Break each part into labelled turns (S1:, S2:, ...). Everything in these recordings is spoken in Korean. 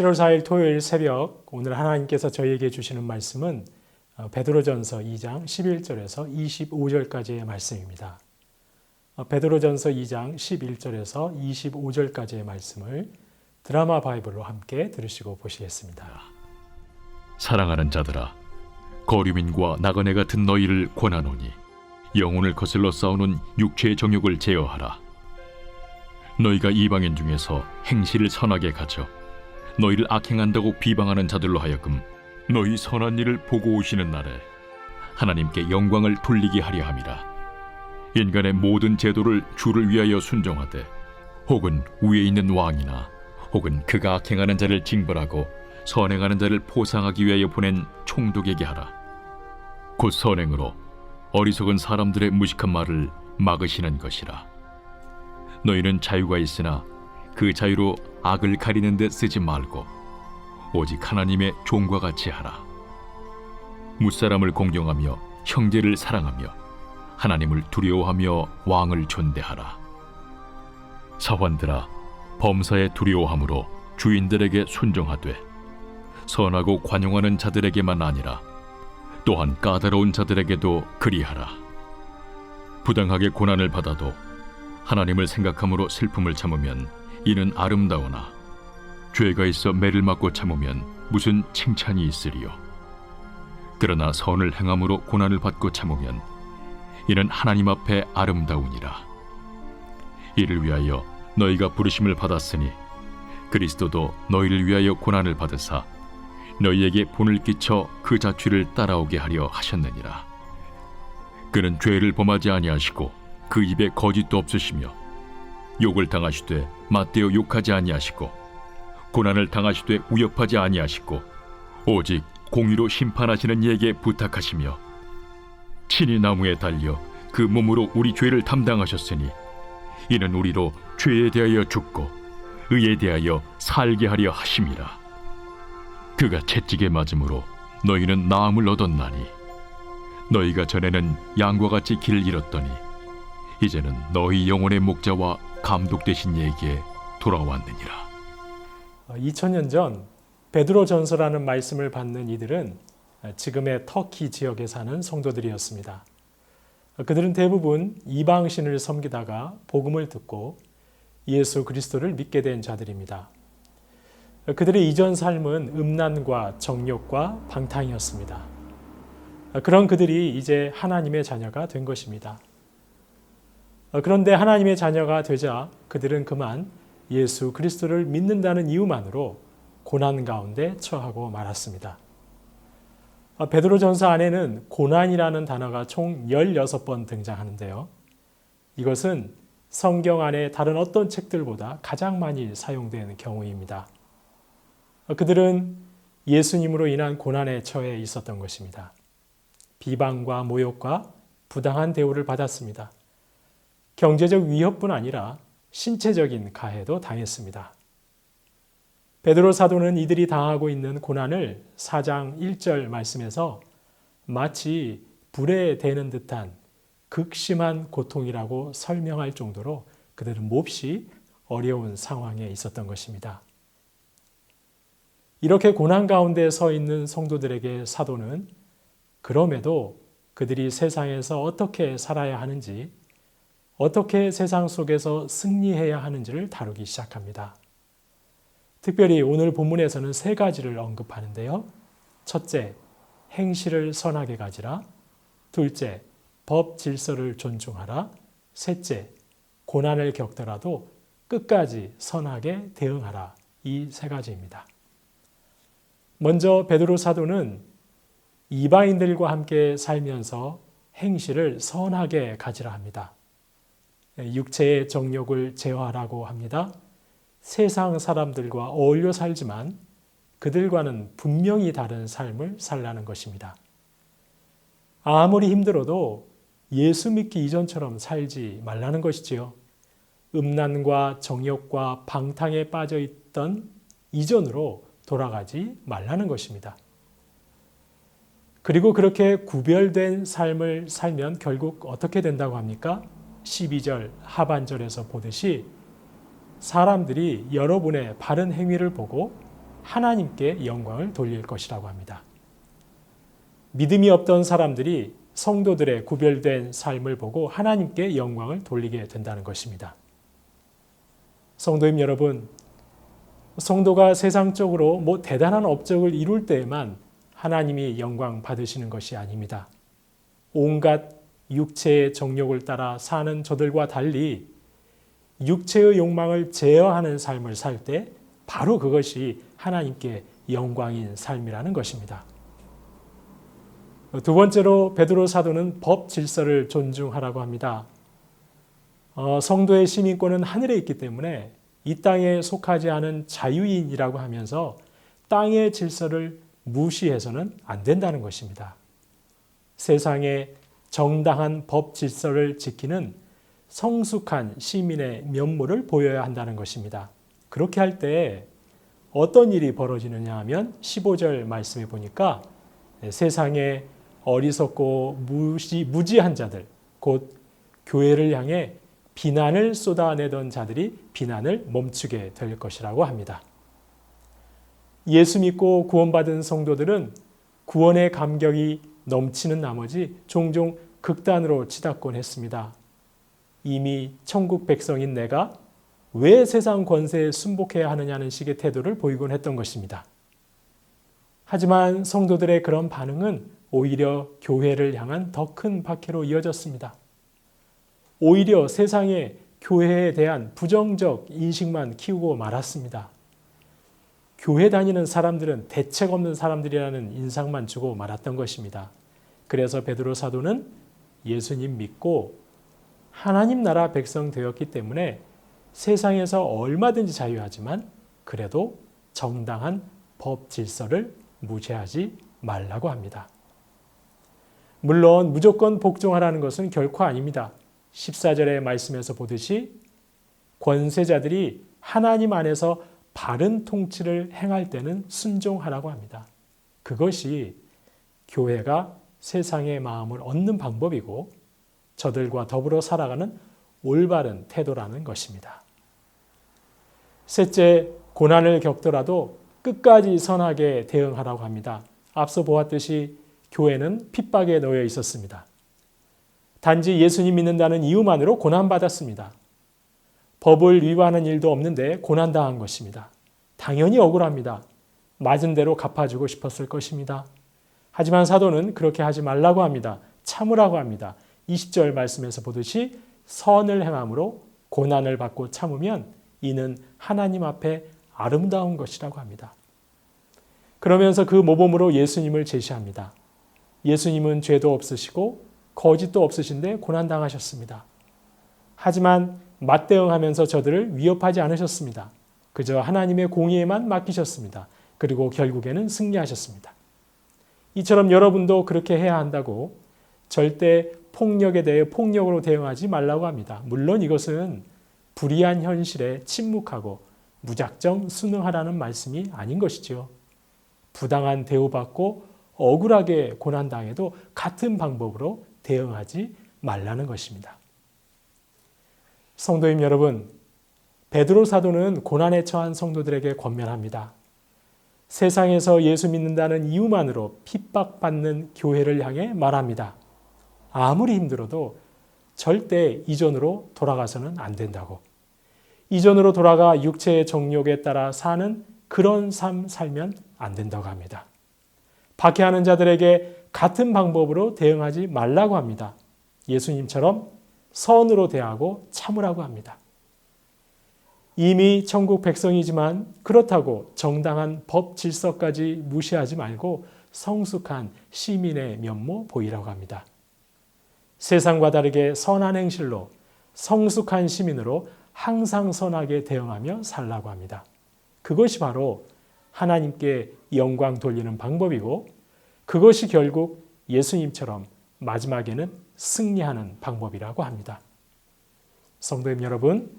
S1: 7월 4일 토요일 새벽 오늘 하나님께서 저희에게 주시는 말씀은 어, 베드로전서 2장 11절에서 25절까지의 말씀입니다. 어, 베드로전서 2장 11절에서 25절까지의 말씀을 드라마 바이블로 함께 들으시고 보시겠습니다.
S2: 사랑하는 자들아 거류민과 나그네 같은 너희를 권하노니 영혼을 거슬러 싸우는 육체의 정욕을 제어하라 너희가 이방인 중에서 행실을 선하게 가져 너희를 악행한다고 비방하는 자들로 하여금 너희 선한 일을 보고 오시는 날에 하나님께 영광을 돌리게 하려 함이라 인간의 모든 제도를 주를 위하여 순종하되 혹은 위에 있는 왕이나 혹은 그가 악행하는 자를 징벌하고 선행하는 자를 포상하기 위하여 보낸 총독에게 하라. 곧 선행으로 어리석은 사람들의 무식한 말을 막으시는 것이라. 너희는 자유가 있으나 그 자유로 악을 가리는 데 쓰지 말고 오직 하나님의 종과 같이 하라. 무사람을 공경하며 형제를 사랑하며 하나님을 두려워하며 왕을 존대하라. 사환들아 범사에 두려워함으로 주인들에게 순종하되 선하고 관용하는 자들에게만 아니라 또한 까다로운 자들에게도 그리하라. 부당하게 고난을 받아도 하나님을 생각함으로 슬픔을 참으면 이는 아름다우나 죄가 있어 매를 맞고 참으면 무슨 칭찬이 있으리요. 그러나 선을 행함으로 고난을 받고 참으면 이는 하나님 앞에 아름다우니라. 이를 위하여 너희가 부르심을 받았으니 그리스도도 너희를 위하여 고난을 받으사 너희에게 본을 끼쳐 그 자취를 따라오게 하려 하셨느니라. 그는 죄를 범하지 아니하시고 그 입에 거짓도 없으시며 욕을 당하시되 맞대어 욕하지 아니하시고 고난을 당하시되 위협하지 아니하시고 오직 공의로 심판하시는 이에게 부탁하시며 친히 나무에 달려 그 몸으로 우리 죄를 담당하셨으니 이는 우리로 죄에 대하여 죽고 의에 대하여 살게 하려 하심이라. 그가 채찍에 맞음으로 너희는 나음을 얻었나니 너희가 전에는 양과 같이 길을 잃었더니 이제는 너희 영혼의 목자와 감독 되신 이에게 돌아왔느니라.
S1: 2000년 어, 전 베드로 전서라는 말씀을 받는 이들은 지금의 터키 지역에 사는 성도들이었습니다. 그들은 대부분 이방신을 섬기다가 복음을 듣고 예수 그리스도를 믿게 된 자들입니다. 그들의 이전 삶은 음란과 정욕과 방탕이었습니다. 그런 그들이 이제 하나님의 자녀가 된 것입니다. 그런데 하나님의 자녀가 되자 그들은 그만 예수 그리스도를 믿는다는 이유만으로 고난 가운데 처하고 말았습니다. 베드로 전서 안에는 고난이라는 단어가 총 16번 등장하는데요. 이것은 성경 안에 다른 어떤 책들보다 가장 많이 사용되는 경우입니다. 그들은 예수님으로 인한 고난에 처해 있었던 것입니다. 비방과 모욕과 부당한 대우를 받았습니다. 경제적 위협뿐 아니라 신체적인 가해도 당했습니다. 베드로 사도는 이들이 당하고 있는 고난을 4장 1절 말씀에서 마치 불에 대는 듯한 극심한 고통이라고 설명할 정도로 그들은 몹시 어려운 상황에 있었던 것입니다. 이렇게 고난 가운데 서 있는 성도들에게 사도는 그럼에도 그들이 세상에서 어떻게 살아야 하는지, 어떻게 세상 속에서 승리해야 하는지를 다루기 시작합니다. 특별히 오늘 본문에서는 세 가지를 언급하는데요. 첫째, 행실을 선하게 가지라. 둘째, 법 질서를 존중하라. 셋째, 고난을 겪더라도 끝까지 선하게 대응하라. 이 세 가지입니다. 먼저 베드로 사도는 이방인들과 함께 살면서 행실을 선하게 가지라 합니다. 육체의 정욕을 제어하라고 합니다. 세상 사람들과 어울려 살지만 그들과는 분명히 다른 삶을 살라는 것입니다. 아무리 힘들어도 예수 믿기 이전처럼 살지 말라는 것이지요. 음란과 정욕과 방탕에 빠져 있던 이전으로 돌아가지 말라는 것입니다. 그리고 그렇게 구별된 삶을 살면 결국 어떻게 된다고 합니까? 12절 하반절에서 보듯이 사람들이 여러분의 바른 행위를 보고 하나님께 영광을 돌릴 것이라고 합니다. 믿음이 없던 사람들이 성도들의 구별된 삶을 보고 하나님께 영광을 돌리게 된다는 것입니다. 성도님 여러분, 성도가 세상적으로 뭐 대단한 업적을 이룰 때에만 하나님이 영광 받으시는 것이 아닙니다. 온갖 육체의 정욕을 따라 사는 저들과 달리 육체의 욕망을 제어하는 삶을 살 때 바로 그것이 하나님께 영광인 삶이라는 것입니다. 두 번째로 베드로 사도는 법 질서를 존중하라고 합니다. 어, 성도의 시민권은 하늘에 있기 때문에 이 땅에 속하지 않은 자유인이라고 하면서 땅의 질서를 무시해서는 안 된다는 것입니다. 세상의 정당한 법 질서를 지키는 성숙한 시민의 면모를 보여야 한다는 것입니다. 그렇게 할 때 어떤 일이 벌어지느냐 하면 15절 말씀에 보니까 세상에 어리석고 무시, 무지한 자들, 곧 교회를 향해 비난을 쏟아내던 자들이 비난을 멈추게 될 것이라고 합니다. 예수 믿고 구원받은 성도들은 구원의 감격이 넘치는 나머지 종종 극단으로 치닫곤 했습니다. 이미 천국 백성인 내가 왜 세상 권세에 순복해야 하느냐는 식의 태도를 보이곤 했던 것입니다. 하지만 성도들의 그런 반응은 오히려 교회를 향한 더 큰 박해로 이어졌습니다. 오히려 세상에 교회에 대한 부정적 인식만 키우고 말았습니다. 교회 다니는 사람들은 대책 없는 사람들이라는 인상만 주고 말았던 것입니다. 그래서 베드로 사도는 예수님 믿고 하나님 나라 백성 되었기 때문에 세상에서 얼마든지 자유하지만 그래도 정당한 법 질서를 무시하지 말라고 합니다. 물론 무조건 복종하라는 것은 결코 아닙니다. 14절의 말씀에서 보듯이 권세자들이 하나님 안에서 바른 통치를 행할 때는 순종하라고 합니다. 그것이 교회가 세상의 마음을 얻는 방법이고 저들과 더불어 살아가는 올바른 태도라는 것입니다. 셋째, 고난을 겪더라도 끝까지 선하게 대응하라고 합니다. 앞서 보았듯이 교회는 핍박에 놓여 있었습니다. 단지 예수님 믿는다는 이유만으로 고난받았습니다. 법을 위반한 일도 없는데 고난당한 것입니다. 당연히 억울합니다. 맞은 대로 갚아주고 싶었을 것입니다. 하지만 사도는 그렇게 하지 말라고 합니다. 참으라고 합니다. 20절 말씀에서 보듯이 선을 행함으로 고난을 받고 참으면 이는 하나님 앞에 아름다운 것이라고 합니다. 그러면서 그 모범으로 예수님을 제시합니다. 예수님은 죄도 없으시고 거짓도 없으신데 고난당하셨습니다. 하지만 맞대응하면서 저들을 위협하지 않으셨습니다. 그저 하나님의 공의에만 맡기셨습니다. 그리고 결국에는 승리하셨습니다. 이처럼 여러분도 그렇게 해야 한다고 절대 폭력에 대해 폭력으로 대응하지 말라고 합니다. 물론 이것은 불의한 현실에 침묵하고 무작정 순응하라는 말씀이 아닌 것이지요. 부당한 대우받고 억울하게 고난당해도 같은 방법으로 대응하지 말라는 것입니다. 성도님 여러분, 베드로 사도는 고난에 처한 성도들에게 권면합니다. 세상에서 예수 믿는다는 이유만으로 핍박받는 교회를 향해 말합니다. 아무리 힘들어도 절대 이전으로 돌아가서는 안 된다고. 이전으로 돌아가 육체의 정욕에 따라 사는 그런 삶 살면 안 된다고 합니다. 박해하는 자들에게 같은 방법으로 대응하지 말라고 합니다. 예수님처럼 선으로 대하고 참으라고 합니다. 이미 천국 백성이지만 그렇다고 정당한 법 질서까지 무시하지 말고 성숙한 시민의 면모 보이라고 합니다. 세상과 다르게 선한 행실로 성숙한 시민으로 항상 선하게 대응하며 살라고 합니다. 그것이 바로 하나님께 영광 돌리는 방법이고 그것이 결국 예수님처럼 마지막에는 승리하는 방법이라고 합니다. 성도님 여러분,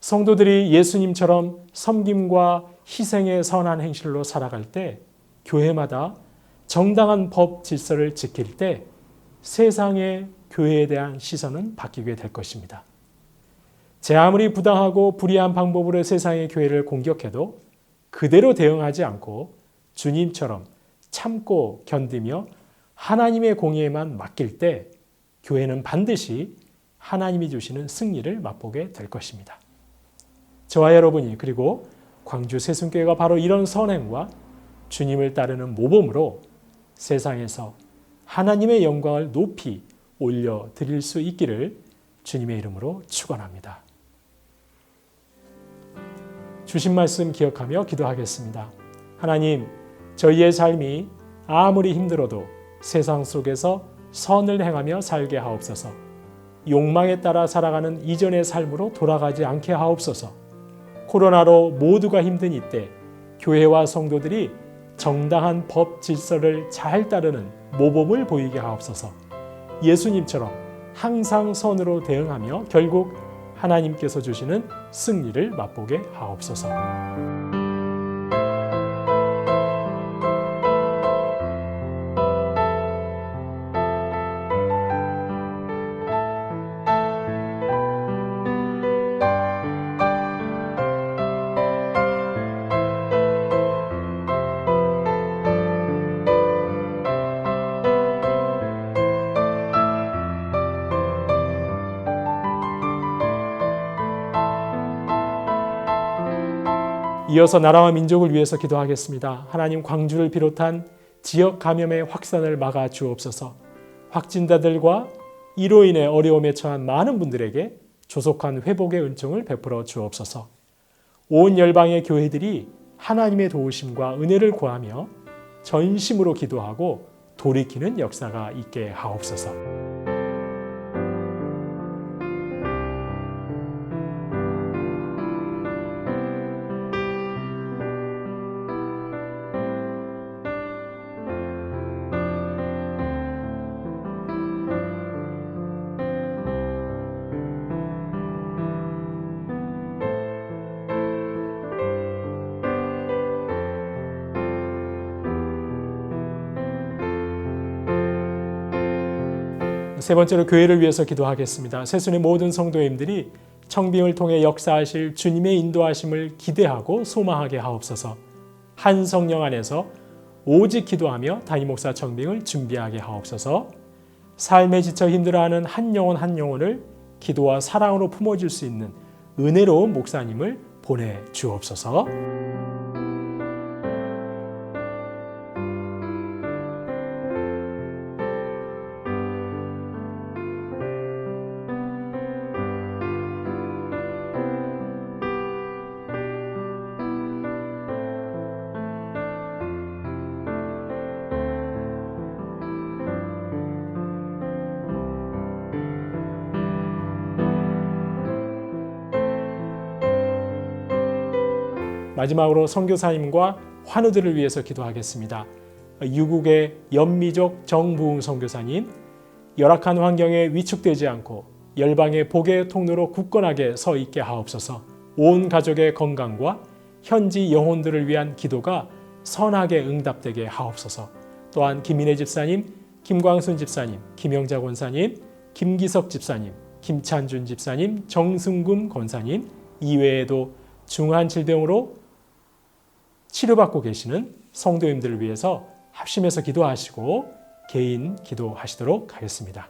S1: 성도들이 예수님처럼 섬김과 희생의 선한 행실로 살아갈 때 교회마다 정당한 법 질서를 지킬 때 세상의 교회에 대한 시선은 바뀌게 될 것입니다. 제 아무리 부당하고 불의한 방법으로 세상의 교회를 공격해도 그대로 대응하지 않고 주님처럼 참고 견디며 하나님의 공의에만 맡길 때 교회는 반드시 하나님이 주시는 승리를 맛보게 될 것입니다. 저와 여러분이 그리고 광주 세순교회가 바로 이런 선행과 주님을 따르는 모범으로 세상에서 하나님의 영광을 높이 올려 드릴 수 있기를 주님의 이름으로 축원합니다. 주신 말씀 기억하며 기도하겠습니다. 하나님, 저희의 삶이 아무리 힘들어도 세상 속에서 선을 행하며 살게 하옵소서. 욕망에 따라 살아가는 이전의 삶으로 돌아가지 않게 하옵소서. 코로나로 모두가 힘든 이때 교회와 성도들이 정당한 법 질서를 잘 따르는 모범을 보이게 하옵소서. 예수님처럼 항상 선으로 대응하며 결국 하나님께서 주시는 승리를 맛보게 하옵소서. 이어서 나라와 민족을 위해서 기도하겠습니다. 하나님 광주를 비롯한 지역 감염의 확산을 막아 주옵소서. 확진자들과 이로 인해 어려움에 처한 많은 분들에게 조속한 회복의 은총을 베풀어 주옵소서. 온 열방의 교회들이 하나님의 도우심과 은혜를 구하며 전심으로 기도하고 돌이키는 역사가 있게 하옵소서. 세 번째로 교회를 위해서 기도하겠습니다. 새순의 모든 성도님들이 청빙을 통해 역사하실 주님의 인도하심을 기대하고 소망하게 하옵소서. 한 성령 안에서 오직 기도하며 담임 목사 청빙을 준비하게 하옵소서. 삶에 지쳐 힘들어하는 한 영혼 한 영혼을 기도와 사랑으로 품어줄 수 있는 은혜로운 목사님을 보내 주옵소서. 마지막으로 선교사님과 환우들을 위해서 기도하겠습니다. 유국의 연미족 정부웅 선교사님, 열악한 환경에 위축되지 않고 열방의 복의 통로로 굳건하게 서 있게 하옵소서. 온 가족의 건강과 현지 영혼들을 위한 기도가 선하게 응답되게 하옵소서. 또한 김인혜 집사님, 김광순 집사님, 김영자 권사님, 김기석 집사님, 김찬준 집사님, 정승금 권사님 이외에도 중한 질병으로 치료받고 계시는 성도님들을 위해서 합심해서 기도하시고 개인 기도하시도록 하겠습니다.